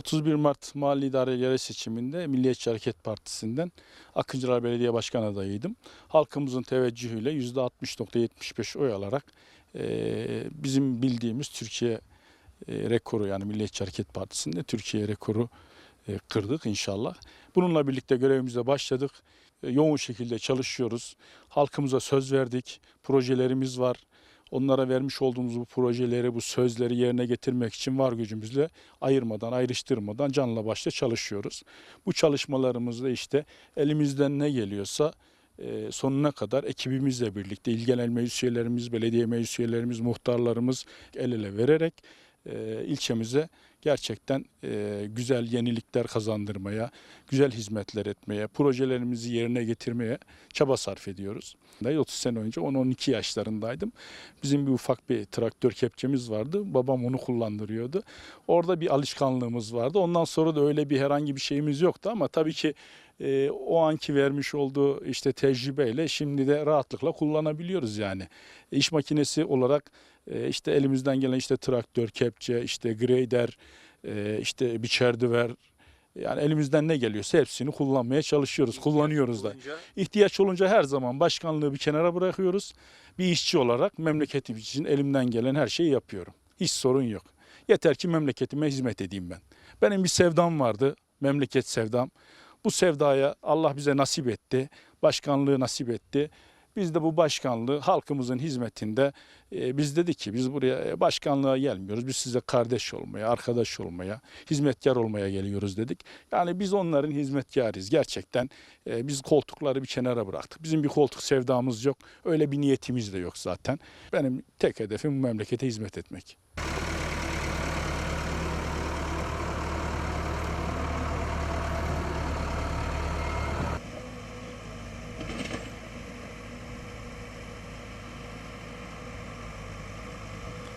...31 Mart Mali İdare Yerel Seçiminde Milliyetçi Hareket Partisi'nden Akıncılar Belediye Başkan adayıydım. Halkımızın teveccühüyle %60.75 oy alarak eee, bizim bildiğimiz Türkiye eee, rekoru yani Milliyetçi Hareket Partisi'nde Türkiye rekoru eee, kırdık inşallah. Bununla birlikte görevimize başladık. E, Yoğun şekilde çalışıyoruz. Halkımıza söz verdik. Projelerimiz var. Onlara vermiş olduğumuz bu projeleri, bu sözleri yerine getirmek için var gücümüzle ayırmadan, ayrıştırmadan canla başla çalışıyoruz. Bu çalışmalarımızda işte elimizden ne geliyorsa e, sonuna kadar ekibimizle birlikte il genel meclis üyelerimiz, belediye meclis üyelerimiz, muhtarlarımız el ele vererek e, ilçemize gerçekten e, güzel yenilikler kazandırmaya, güzel hizmetler etmeye, projelerimizi yerine getirmeye çaba sarf ediyoruz. 30 sene önce 10-12 yaşlarındaydım. Bizim bir ufak bir traktör kepçemiz vardı. Babam onu kullandırıyordu. Orada bir alışkanlığımız vardı. Ondan sonra da öyle bir herhangi bir şeyimiz yoktu ama tabii ki e, o anki vermiş olduğu işte tecrübeyle şimdi de rahatlıkla kullanabiliyoruz yani. İş makinesi olarak e, işte elimizden gelen işte traktör, kepçe, işte grader, e, işte biçer düver yani elimizden ne geliyorsa hepsini kullanmaya çalışıyoruz, kullanıyoruz da. İhtiyaç olunca her zaman başkanlığı bir kenara bırakıyoruz. Bir işçi olarak memleketim için elimden gelen her şeyi yapıyorum. Hiç sorun yok. Yeter ki memleketime hizmet edeyim ben. Benim bir sevdam vardı, memleket sevdam. Bu sevdaya Allah bize nasip etti, başkanlığı nasip etti. Biz de bu başkanlığı halkımızın hizmetinde e, biz dedik ki biz buraya e, başkanlığa gelmiyoruz. Biz size kardeş olmaya, arkadaş olmaya, hizmetkar olmaya geliyoruz dedik. Yani biz onların hizmetkarıyız. Gerçekten e, biz koltukları bir kenara bıraktık. Bizim bir koltuk sevdamız yok. Öyle bir niyetimiz de yok zaten. Benim tek hedefim bu memlekete hizmet etmek.